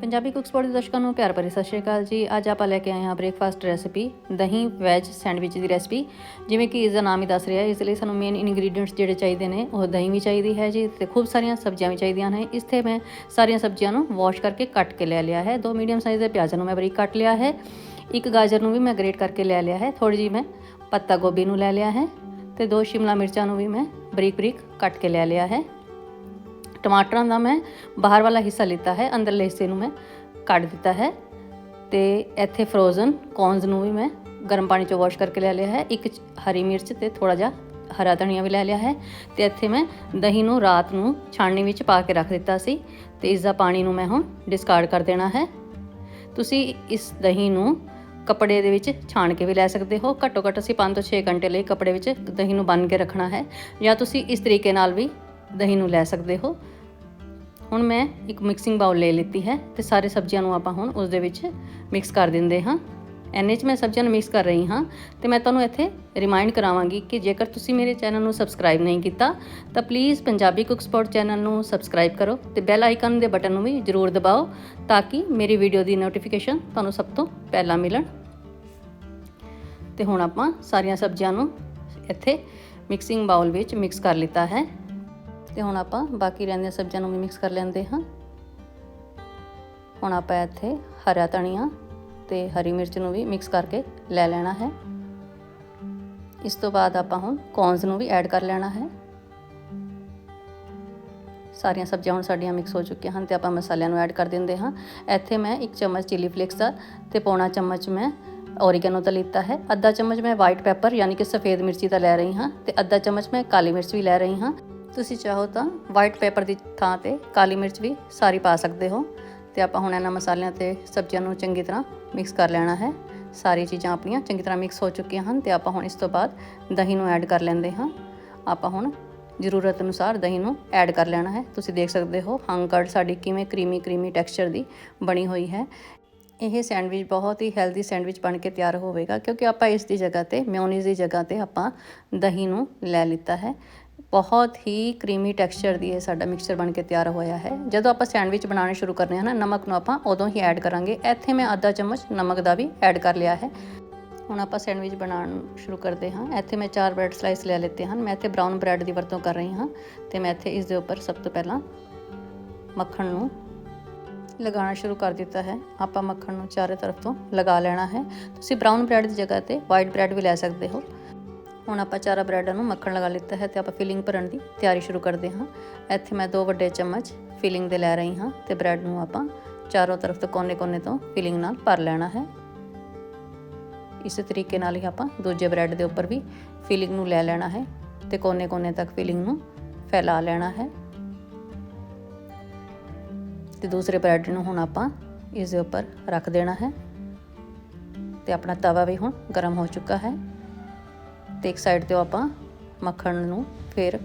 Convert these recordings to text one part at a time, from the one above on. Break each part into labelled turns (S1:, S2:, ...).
S1: Punjabi cook support ਦੇ ਦਰਸ਼ਕਾਂ ਨੂੰ ਪਿਆਰ ਭਰੀ ਸਤਿ ਸ਼੍ਰੀ ਅਕਾਲ ਜੀ ਅੱਜ ਆਪਾਂ ਲੈ ਕੇ ਆਏ ਹਾਂ ਬ੍ਰੇਕਫਾਸਟ ਰੈਸਿਪੀ ਦਹੀਂ ਵੈਜ ਸੈਂਡਵਿਚ ਦੀ ਰੈਸਿਪੀ ਜਿਵੇਂ ਕਿ ਇਸ ਦਾ ਨਾਮ ਹੀ ਦੱਸ ਰਿਹਾ ਹੈ ਇਸ ਲਈ ਸਾਨੂੰ ਮੇਨ ਇਨਗਰੀਡੀਅੰਟਸ ਜਿਹੜੇ ਚਾਹੀਦੇ ਨੇ ਉਹ ਦਹੀਂ ਵੀ ਚਾਹੀਦੀ ਹੈ ਜੀ ਤੇ ਖੂਬ ਸਾਰੀਆਂ ਸਬਜ਼ੀਆਂ ਵੀ ਚਾਹੀਦੀਆਂ ਨੇ ਇਸ ਤੇ ਮੈਂ ਸਾਰੀਆਂ ਸਬਜ਼ੀਆਂ ਨੂੰ ਵਾਸ਼ ਕਰਕੇ ਕੱਟ ਕੇ ਲੈ ਲਿਆ ਹੈ ਦੋ ਮੀਡੀਅਮ ਸਾਈਜ਼ ਦੇ ਪਿਆਜ਼ਾਂ ਨੂੰ ਮੈਂ ਬਰੀਕ ਕੱਟ ਲਿਆ ਹੈ ਇੱਕ ਗਾਜਰ ਨੂੰ ਵੀ ਮੈਂ ਗ੍ਰੇਟ ਕਰਕੇ ਲੈ ਲਿਆ ਹੈ ਥੋੜੀ ਜਿਹੀ ਮੈਂ ਪੱਤਾ ਗੋਭੀ ਨੂੰ ਲੈ ਲਿਆ ਹੈ ਤੇ ਦੋ ਸ਼ਿਮਲਾ ਮਿਰਚਾਂ ਨੂੰ ਵੀ ਮੈਂ ਬਰੀਕ ਬਰੀਕ ਕੱਟ ਕੇ ਲੈ ਲਿਆ ਹੈ ਟਮਾਟਰਾਂ ਦਾ ਮੈਂ ਬਾਹਰ ਵਾਲਾ ਹਿੱਸਾ ਲਿੱਤਾ ਹੈ, ਅੰਦਰਲੇ ਹਿੱਸੇ ਨੂੰ ਮੈਂ ਕੱਢ ਦਿੱਤਾ ਹੈ ਤੇ ਇੱਥੇ ਫਰੋਜ਼ਨ ਕੌਰਨਸ ਨੂੰ ਵੀ ਮੈਂ ਗਰਮ ਪਾਣੀ ਚੋਂ ਵਾਸ਼ ਕਰਕੇ ਲੈ ਲਿਆ ਹੈ, ਇੱਕ ਹਰੀ ਮਿਰਚ ਤੇ ਥੋੜਾ ਜਿਹਾ ਹਰਾ ਧਨੀਆ ਵੀ ਲੈ ਲਿਆ ਹੈ ਤੇ ਇੱਥੇ ਮੈਂ ਦਹੀਂ ਨੂੰ ਰਾਤ ਨੂੰ ਛਾਣਨੀ ਵਿੱਚ ਪਾ ਕੇ ਰੱਖ ਦਿੱਤਾ ਸੀ ਤੇ ਇਸ ਦਾ ਪਾਣੀ ਨੂੰ ਮੈਂ ਹੁਣ ਡਿਸਕਾਰਡ ਕਰ ਦੇਣਾ ਹੈ। ਤੁਸੀਂ ਇਸ ਦਹੀਂ ਨੂੰ ਕੱਪੜੇ ਦੇ ਵਿੱਚ ਛਾਣ ਕੇ ਵੀ ਲੈ ਸਕਦੇ ਹੋ, ਘੱਟੋ ਘੱਟ ਅਸੀਂ 5 ਤੋਂ 6 ਘੰਟੇ ਲਈ ਕੱਪੜੇ ਵਿੱਚ ਦਹੀਂ ਨੂੰ ਬੰਨ ਕੇ ਰੱਖਣਾ ਹੈ ਜਾਂ ਤੁਸੀਂ ਇਸ ਤਰੀਕੇ ਨਾਲ ਵੀ ਦਹੀਂ ਨੂੰ ਲੈ ਸਕਦੇ ਹੋ। ਹੁਣ ਮੈਂ ਇੱਕ ਮਿਕਸਿੰਗ ਬਾਉਲ ਲੈ ਲਿੱਤੀ ਹੈ ਤੇ ਸਾਰੇ ਸਬਜ਼ੀਆਂ ਨੂੰ ਆਪਾਂ ਹੁਣ ਉਸ ਦੇ ਵਿੱਚ ਮਿਕਸ ਕਰ ਦਿੰਦੇ ਹਾਂ। ਐਨੇ 'ਚ ਮੈਂ ਸਬਜ਼ੀਆਂ ਨੂੰ ਮਿਕਸ ਕਰ ਰਹੀ ਹਾਂ ਤੇ ਮੈਂ ਤੁਹਾਨੂੰ ਇੱਥੇ ਰਿਮਾਈਂਡ ਕਰਾਵਾਂਗੀ ਕਿ ਜੇਕਰ ਤੁਸੀਂ ਮੇਰੇ ਚੈਨਲ ਨੂੰ ਸਬਸਕ੍ਰਾਈਬ ਨਹੀਂ ਕੀਤਾ, ਤਾਂ please Punjabi cook support channel ਨੂੰ ਸਬਸਕ੍ਰਾਈਬ ਕਰੋ ਤੇ ਬੈਲ ਆਈਕਨ ਦੇ ਬਟਨ ਨੂੰ ਵੀ ਜ਼ਰੂਰ ਦਬਾਓ ਤਾਂ ਕਿ ਮੇਰੀ ਵੀਡੀਓ ਦੀ ਨੋਟੀਫਿਕੇਸ਼ਨ ਤੁਹਾਨੂੰ ਸਭ ਤੋਂ ਪਹਿਲਾਂ ਮਿਲਣ। ਤੇ ਹੁਣ ਆਪਾਂ ਸਾਰੀਆਂ ਸਬਜ਼ੀਆਂ ਨੂੰ ਇੱਥੇ ਮਿਕਸਿੰਗ ਬਾਉਲ ਵਿੱਚ ਮਿਕਸ ਕਰ ਲਿੱਤਾ ਹੈ। ਤੇ ਹੁਣ ਆਪਾਂ ਬਾਕੀ ਰਹਿੰਦੀਆਂ ਸਬਜ਼ੀਆਂ ਨੂੰ ਵੀ ਮਿਕਸ ਕਰ ਲੈਂਦੇ ਹਾਂ। ਹੁਣ ਆਪਾਂ ਇੱਥੇ ਹਰਾ ਧਨੀਆ ਤੇ ਹਰੀ ਮਿਰਚ ਨੂੰ ਵੀ ਮਿਕਸ ਕਰਕੇ ਲੈ ਲੈਣਾ ਹੈ। ਇਸ ਤੋਂ ਬਾਅਦ ਆਪਾਂ ਹੁਣ ਕੌਰਨਸ ਨੂੰ ਵੀ ਐਡ ਕਰ ਲੈਣਾ ਹੈ। ਸਾਰੀਆਂ ਸਬਜ਼ੀਆਂ ਹੁਣ ਸਾਡੀਆਂ ਮਿਕਸ ਹੋ ਚੁੱਕੀਆਂ ਹਨ ਤੇ ਆਪਾਂ ਮਸਾਲਿਆਂ ਨੂੰ ਐਡ ਕਰ ਦਿੰਦੇ ਹਾਂ। ਇੱਥੇ ਮੈਂ ਇੱਕ ਚਮਚ ਚਿਲੀ ਫਲੇਕਸ ਦਾ ਤੇ ਪੌਣਾ ਚਮਚ ਮੈਂ ਔਰੀਗੈਨੋ ਦਾ ਲਿੱਤਾ ਹੈ। ਅੱਧਾ ਚਮਚ ਮੈਂ ਵਾਈਟ ਪੈਪਰ ਯਾਨੀ ਕਿ ਸਫੇਦ ਮਿਰਚੀ ਦਾ ਲੈ ਰਹੀ ਹਾਂ ਤੇ ਅੱਧਾ ਚਮਚ ਮੈਂ ਕਾਲੀ ਮਿਰਚ ਵੀ ਲੈ ਰਹੀ ਹਾਂ। ਤੁਸੀਂ ਚਾਹੋ ਤਾਂ ਵਾਈਟ ਪੇਪਰ ਦੀ ਥਾਂ ਤੇ ਕਾਲੀ ਮਿਰਚ ਵੀ ਸਾਰੀ ਪਾ ਸਕਦੇ ਹੋ। ਤੇ ਆਪਾਂ ਹੁਣ ਇਹਨਾਂ ਮਸਾਲਿਆਂ ਤੇ ਸਬਜ਼ੀਆਂ ਨੂੰ ਚੰਗੀ ਤਰ੍ਹਾਂ ਮਿਕਸ ਕਰ ਲੈਣਾ ਹੈ। ਸਾਰੀ ਚੀਜ਼ਾਂ ਆਪਣੀਆਂ ਚੰਗੀ ਤਰ੍ਹਾਂ ਮਿਕਸ ਹੋ ਚੁੱਕੀਆਂ ਹਨ ਤੇ ਆਪਾਂ ਹੁਣ ਇਸ ਤੋਂ ਬਾਅਦ ਦਹੀਂ ਨੂੰ ਐਡ ਕਰ ਲੈਂਦੇ ਹਾਂ। ਆਪਾਂ ਹੁਣ ਜ਼ਰੂਰਤ ਅਨੁਸਾਰ ਦਹੀਂ ਨੂੰ ਐਡ ਕਰ ਲੈਣਾ ਹੈ। ਤੁਸੀਂ ਦੇਖ ਸਕਦੇ ਹੋ ਹੰਕੜ ਸਾਡੀ ਕਿਵੇਂ ਕਰੀਮੀ ਕਰੀਮੀ ਟੈਕਸਚਰ ਦੀ ਬਣੀ ਹੋਈ ਹੈ। ਇਹ ਸੈਂਡਵਿਚ ਬਹੁਤ ਹੀ ਹੈਲਦੀ ਸੈਂਡਵਿਚ ਬਣ ਕੇ ਤਿਆਰ ਹੋਵੇਗਾ ਕਿਉਂਕਿ ਆਪਾਂ ਇਸ ਦੀ ਜਗ੍ਹਾ ਤੇ ਮਿਓਨੀਜ਼ ਦੀ ਜਗ੍ਹਾ ਤੇ ਆਪਾਂ ਦਹੀਂ ਨੂੰ ਲੈ ਲਿੱਤਾ ਹੈ। ਬਹੁਤ ਹੀ ਕਰੀਮੀ ਟੈਕਸਚਰ ਦੀ ਇਹ ਸਾਡਾ ਮਿਕਸਚਰ ਬਣ ਕੇ ਤਿਆਰ ਹੋਇਆ ਹੈ। ਜਦੋਂ ਆਪਾਂ ਸੈਂਡਵਿਚ ਬਣਾਉਣੇ ਸ਼ੁਰੂ ਕਰਨੇ ਹਨ ਨਾ, ਨਮਕ ਨੂੰ ਆਪਾਂ ਉਦੋਂ ਹੀ ਐਡ ਕਰਾਂਗੇ। ਇੱਥੇ ਮੈਂ ਅੱਧਾ ਚਮਚ ਨਮਕ ਦਾ ਵੀ ਐਡ ਕਰ ਲਿਆ ਹੈ। ਹੁਣ ਆਪਾਂ ਸੈਂਡਵਿਚ ਬਣਾਉਣ ਸ਼ੁਰੂ ਕਰਦੇ ਹਾਂ। ਇੱਥੇ ਮੈਂ ਚਾਰ ਬ੍ਰੈਡ ਸਲਾਈਸ ਲੈ ਲਿੱਤੇ ਹਨ। ਮੈਂ ਇੱਥੇ ਬ੍ਰਾਊਨ ਬ੍ਰੈਡ ਦੀ ਵਰਤੋਂ ਕਰ ਰਹੀ ਹਾਂ ਤੇ ਮੈਂ ਇੱਥੇ ਇਸ ਦੇ ਉੱਪਰ ਸਭ ਤੋਂ ਪਹਿਲਾਂ ਮੱਖਣ ਨੂੰ ਲਗਾਉਣਾ ਸ਼ੁਰੂ ਕਰ ਦਿੱਤਾ ਹੈ। ਆਪਾਂ ਮੱਖਣ ਨੂੰ ਚਾਰੇ ਤਰਫ ਤੋਂ ਲਗਾ ਲੈਣਾ ਹੈ। ਤੁਸੀਂ ਬ੍ਰਾਊਨ ਬ੍ਰੈਡ ਦੀ ਜਗ੍ਹਾ ਤੇ ਵਾਈਟ ਬ੍ਰੈਡ ਵੀ ਲੈ ਸਕਦੇ ਹੋ। ਹੁਣ ਆਪਾਂ ਚਾਰਾ ਬ੍ਰੈਡਾਂ ਨੂੰ ਮੱਖਣ ਲਗਾ ਲਿੱਤਾ ਹੈ ਤੇ ਆਪਾਂ ਫਿਲਿੰਗ ਭਰਨ ਦੀ ਤਿਆਰੀ ਸ਼ੁਰੂ ਕਰਦੇ ਹਾਂ। ਇੱਥੇ ਮੈਂ ਦੋ ਵੱਡੇ ਚਮਚ ਫਿਲਿੰਗ ਦੇ ਲੈ ਰਹੀ ਹਾਂ ਤੇ ਬ੍ਰੈਡ ਨੂੰ ਆਪਾਂ ਚਾਰੋਂ ਤਰਫ ਤੋਂ ਕੋਨੇ-ਕੋਨੇ ਤੋਂ ਫਿਲਿੰਗ ਨਾਲ ਭਰ ਲੈਣਾ ਹੈ। ਇਸੇ ਤਰੀਕੇ ਨਾਲ ਹੀ ਆਪਾਂ ਦੂਜੇ ਬ੍ਰੈਡ ਦੇ ਉੱਪਰ ਵੀ ਫਿਲਿੰਗ ਨੂੰ ਲੈ ਲੈਣਾ ਹੈ ਤੇ ਕੋਨੇ-ਕੋਨੇ ਤੱਕ ਫਿਲਿੰਗ ਨੂੰ ਫੈਲਾ ਲੈਣਾ ਹੈ। ਤੇ ਦੂਸਰੇ ਬ੍ਰੈਡ ਨੂੰ ਹੁਣ ਆਪਾਂ ਇਸ ਦੇ ਉੱਪਰ ਰੱਖ ਦੇਣਾ ਹੈ ਤੇ ਆਪਣਾ ਤਵਾ ਵੀ ਹੁਣ ਗਰਮ ਹੋ ਚੁੱਕਾ ਹੈ। ਤੇ ਇੱਕ ਸਾਈਡ ਤੇ ਆਪਾਂ ਮੱਖਣ ਨੂੰ ਫਿਰ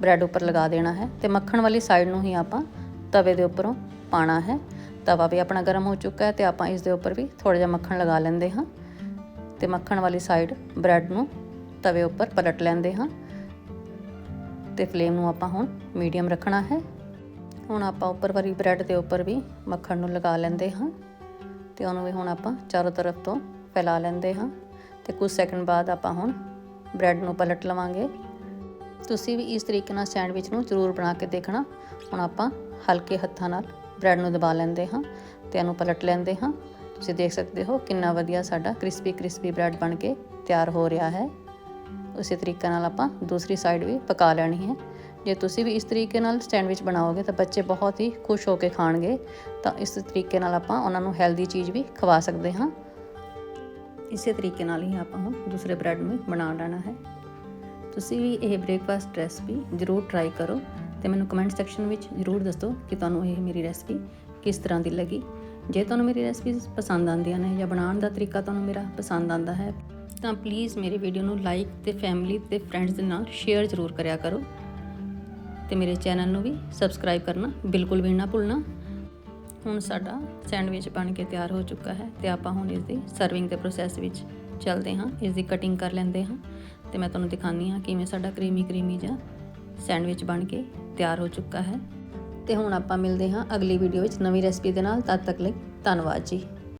S1: ਬ੍ਰੈਡ ਉੱਪਰ ਲਗਾ ਦੇਣਾ ਹੈ ਤੇ ਮੱਖਣ ਵਾਲੀ ਸਾਈਡ ਨੂੰ ਹੀ ਆਪਾਂ ਤਵੇ ਦੇ ਉੱਪਰੋਂ ਪਾਣਾ ਹੈ। ਤਵਾ ਵੀ ਆਪਣਾ ਗਰਮ ਹੋ ਚੁੱਕਾ ਹੈ ਤੇ ਆਪਾਂ ਇਸ ਦੇ ਉੱਪਰ ਵੀ ਥੋੜਾ ਜਿਹਾ ਮੱਖਣ ਲਗਾ ਲੈਂਦੇ ਹਾਂ ਤੇ ਮੱਖਣ ਵਾਲੀ ਸਾਈਡ ਬ੍ਰੈਡ ਨੂੰ ਤਵੇ ਉੱਪਰ ਪਲਟ ਲੈਂਦੇ ਹਾਂ ਤੇ ਫਲੇਮ ਨੂੰ ਆਪਾਂ ਹੁਣ ਮੀਡੀਅਮ ਰੱਖਣਾ ਹੈ। ਹੁਣ ਆਪਾਂ ਉੱਪਰ ਵਾਲੀ ਬ੍ਰੈਡ ਦੇ ਉੱਪਰ ਵੀ ਮੱਖਣ ਨੂੰ ਲਗਾ ਲੈਂਦੇ ਹਾਂ ਤੇ ਉਹਨੂੰ ਵੀ ਹੁਣ ਆਪਾਂ ਚਾਰੋਂ ਤਰਫ ਤੋਂ ਫੈਲਾ ਲੈਂਦੇ ਹਾਂ ਤੇ ਕੁਝ ਸੈਕਿੰਡ ਬਾਅਦ ਆਪਾਂ ਹੁਣ ਬ੍ਰੈਡ ਨੂੰ ਪਲਟ ਲਵਾਂਗੇ। ਤੁਸੀਂ ਵੀ ਇਸ ਤਰੀਕੇ ਨਾਲ ਸੈਂਡਵਿਚ ਨੂੰ ਜ਼ਰੂਰ ਬਣਾ ਕੇ ਦੇਖਣਾ। ਹੁਣ ਆਪਾਂ ਹਲਕੇ ਹੱਥਾਂ ਨਾਲ ਬ੍ਰੈਡ ਨੂੰ ਦਬਾ ਲੈਂਦੇ ਹਾਂ ਤੇ ਇਹਨੂੰ ਪਲਟ ਲੈਂਦੇ ਹਾਂ। ਤੁਸੀਂ ਦੇਖ ਸਕਦੇ ਹੋ ਕਿੰਨਾ ਵਧੀਆ ਸਾਡਾ ਕ੍ਰਿਸਪੀ ਕ੍ਰਿਸਪੀ ਬ੍ਰੈਡ ਬਣ ਕੇ ਤਿਆਰ ਹੋ ਰਿਹਾ ਹੈ। ਉਸੇ ਤਰੀਕੇ ਨਾਲ ਆਪਾਂ ਦੂਸਰੀ ਸਾਈਡ ਵੀ ਪਕਾ ਲੈਣੀ ਹੈ। ਜੇ ਤੁਸੀਂ ਵੀ ਇਸ ਤਰੀਕੇ ਨਾਲ ਸੈਂਡਵਿਚ ਬਣਾਓਗੇ ਤਾਂ ਬੱਚੇ ਬਹੁਤ ਹੀ ਖੁਸ਼ ਹੋ ਕੇ ਖਾਣਗੇ। ਤਾਂ ਇਸ ਤਰੀਕੇ ਨਾਲ ਆਪਾਂ ਉਹਨਾਂ ਨੂੰ ਹੈਲਦੀ ਚੀਜ਼ ਵੀ ਖਵਾ ਸਕਦੇ ਹਾਂ। ਇਸੇ ਤਰੀਕੇ ਨਾਲ ਹੀ ਆਪਾਂ ਹੁਣ ਦੂਸਰੇ ਬ੍ਰੈਡ ਨੂੰ ਬਣਾ ਲੈਣਾ ਹੈ। ਤੁਸੀਂ ਵੀ ਇਹ ਬ੍ਰੇਕਫਾਸਟ ਰੈਸਪੀ ਜ਼ਰੂਰ ਟਰਾਈ ਕਰੋ ਤੇ ਮੈਨੂੰ ਕਮੈਂਟ ਸੈਕਸ਼ਨ ਵਿੱਚ ਜ਼ਰੂਰ ਦੱਸੋ ਕਿ ਤੁਹਾਨੂੰ ਇਹ ਮੇਰੀ ਰੈਸਪੀ ਕਿਸ ਤਰ੍ਹਾਂ ਦੀ ਲੱਗੀ। ਜੇ ਤੁਹਾਨੂੰ ਮੇਰੀ ਰੈਸਪੀਜ਼ ਪਸੰਦ ਆਉਂਦੀਆਂ ਨੇ ਜਾਂ ਬਣਾਉਣ ਦਾ ਤਰੀਕਾ ਤੁਹਾਨੂੰ ਮੇਰਾ ਪਸੰਦ ਆਉਂਦਾ ਹੈ, ਤਾਂ ਪਲੀਜ਼ ਮੇਰੀ ਵੀਡੀਓ ਨੂੰ ਲਾਈਕ ਤੇ ਫੈਮਿਲੀ ਤੇ ਫਰੈਂਡਸ ਦੇ ਨਾਲ ਸ਼ੇਅਰ ਜ਼ਰੂਰ ਕਰਿਆ ਕਰੋ। ਤੇ ਮੇਰੇ ਚੈਨਲ ਨੂੰ ਵੀ ਸਬਸਕ੍ਰਾਈਬ ਕਰਨਾ ਬਿਲਕੁਲ ਵੀ ਨਾ ਭੁੱਲਣਾ। ਹੁਣ ਸਾਡਾ ਸੈਂਡਵਿਚ ਬਣ ਕੇ ਤਿਆਰ ਹੋ ਚੁੱਕਾ ਹੈ ਤੇ ਆਪਾਂ ਹੁਣ ਇਸ ਦੀ ਸਰਵਿੰਗ ਦੇ ਪ੍ਰੋਸੈਸ ਵਿੱਚ ਚੱਲਦੇ ਹਾਂ ਇਸ ਦੀ ਕਟਿੰਗ ਕਰ ਲੈਂਦੇ ਹਾਂ ਤੇ ਮੈਂ ਤੁਹਾਨੂੰ ਦਿਖਾਉਂਦੀ ਹਾਂ ਕਿਵੇਂ ਸਾਡਾ ਕਰੀਮੀ ਕਰੀਮੀ ਜਾਂ ਸੈਂਡਵਿਚ ਬਣ ਕੇ ਤਿਆਰ ਹੋ ਚੁੱਕਾ ਹੈ। ਤੇ ਹੁਣ ਆਪਾਂ ਮਿਲਦੇ ਹਾਂ ਅਗਲੀ ਵੀਡੀਓ ਵਿੱਚ ਨਵੀਂ ਰੈਸਪੀ ਦੇ ਨਾਲ, ਤਦ ਤੱਕ ਲਈ ਧੰਨਵਾਦ ਜੀ।